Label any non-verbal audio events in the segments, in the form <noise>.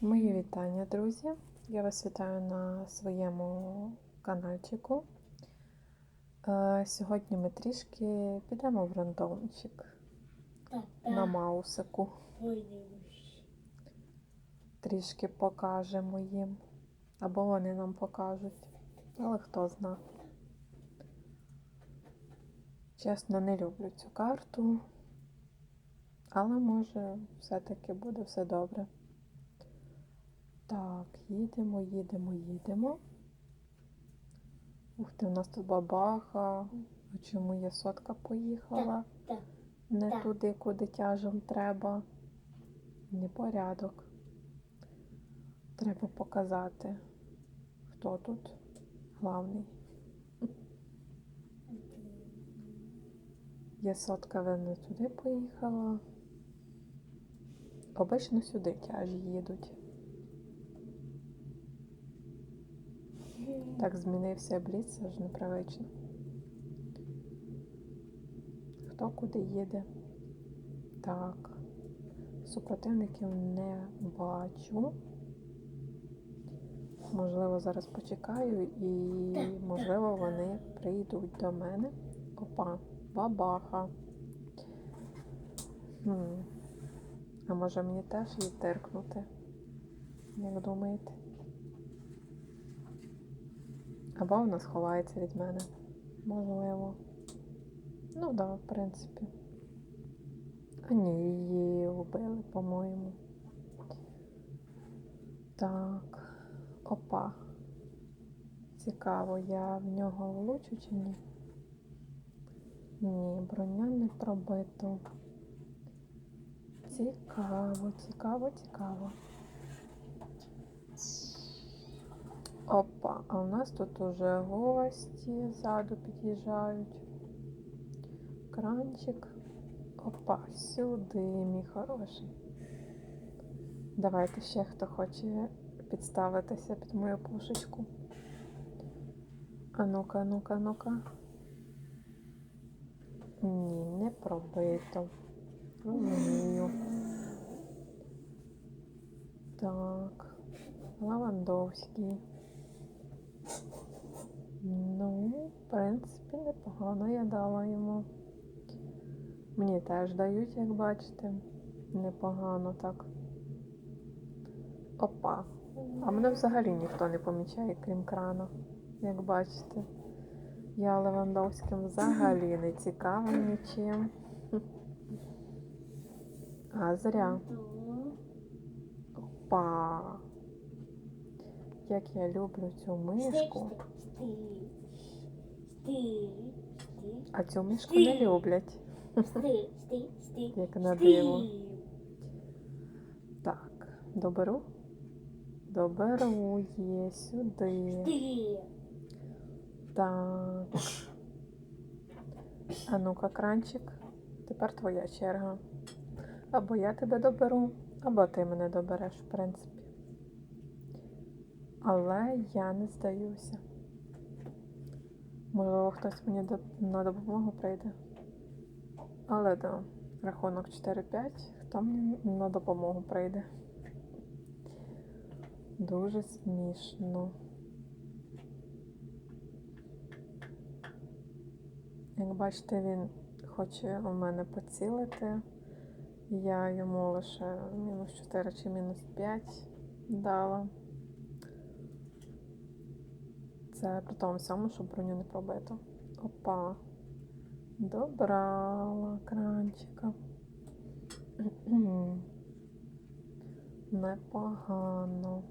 Мої вітання, друзі! Я вас вітаю на своєму каналчику. Е, Сьогодні ми трішки підемо в рандомчик на маусику. Трішки покажемо їм. Або вони нам покажуть. Але хто зна. Чесно, не люблю цю карту. Але може все-таки буде все добре. Так, їдемо, їдемо, їдемо. Ух ти, у нас тут бабаха. Чому є сотка поїхала? Так, Не так. туди, куди тяжем треба. Непорядок. Треба показати, хто тут главний. Є сотка, ви не туди поїхала. Обично сюди тяжі їдуть. Так змінився бліц, це ж непривично. Хто куди їде? Так. Супротивників не бачу. Можливо, зараз почекаю і, можливо, вони прийдуть до мене. Опа, бабаха. А може мені теж її теркнути? Як думаєте? Або вона сховається від мене. Можливо. Ну так, да, в принципі. А ні, її вбили, по-моєму. Так. Опа. Цікаво, я в нього влучу чи ні? Ні, броня не пробито. Цікаво, цікаво, цікаво. Опа, а у нас тут уже гості ззаду під'їжджають. Кранчик. Опа, сюди, мій хороший. Давайте ще хто хоче підставитися під мою пушечку. А ну-ка, ну-ка, ну-ка. Ні, не пробито. Розумію. Так. Лавандовський. Ну, в принципі, непогано я дала йому. Мені теж дають, як бачите. Непогано так. Опа. А мене взагалі ніхто не помічає, крім крана, як бачите. Я Левандовським взагалі не цікава нічим. А зря. Опа. Як я люблю цю мишку. А цю мишку не люблять, як на диво. Так, доберу. Доберу є сюди. Так. А ну-ка, кранчик. Тепер твоя черга. Або я тебе доберу, або ти мене добереш, в принципі. Але я не здаюся. Можливо, хтось мені на допомогу прийде. Але да, рахунок 4-5, хто мені на допомогу прийде. Дуже смішно. Як бачите, він хоче у мене поцілити. Я йому лише мінус 4 чи мінус 5 дала. Це при тому всьому, що броню не пробито. Опа. Добрала кранчика. <clears throat> Непогано.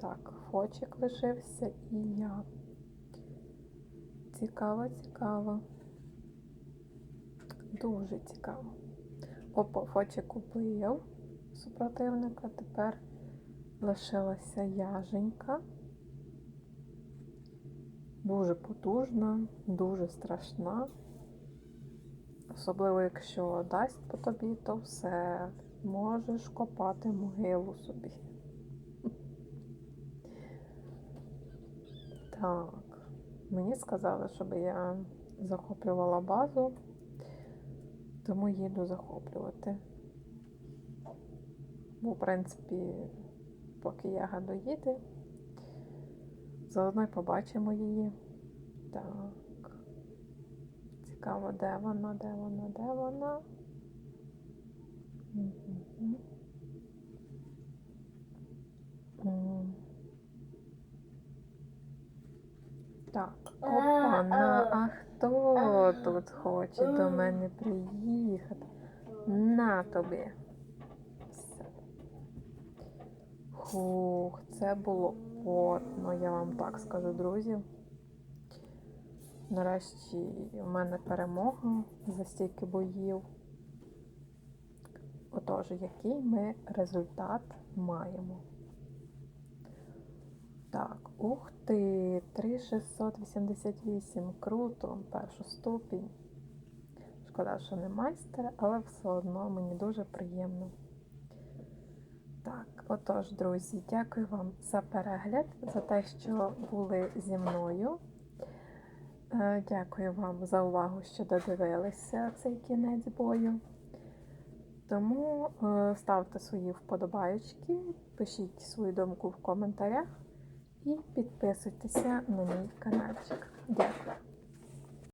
Так, фочик лишився і я. Цікаво, цікаво. Дуже цікаво. Опа, фочик убив супротивника. Тепер лишилася яженька. Дуже потужна, дуже страшна. Особливо, якщо дасть по тобі, то все. Можеш копати могилу собі. <laughs> Так, мені сказали, щоб я захоплювала базу, тому їду захоплювати. Бо, в принципі, поки Яга доїде. Заодно й побачимо її. Так. Цікаво, де вона, де вона, де вона. Так, опана, а хто тут хоче до мене приїхати? На тобі. Все. Хух, це було потно, я вам так скажу, друзі. Нарешті в мене перемога за стільки боїв. Отож, який ми результат маємо? Так, ух ти, 3688, круто, першу ступінь. Шкода, що не майстер, але все одно мені дуже приємно. Так, отож, друзі, дякую вам за перегляд, за те, що були зі мною. Е, Дякую вам за увагу, що додивилися цей кінець бою. Тому е, ставте свої вподобайочки, пишіть свою думку в коментарях і підписуйтеся на мій каналчик. Дякую.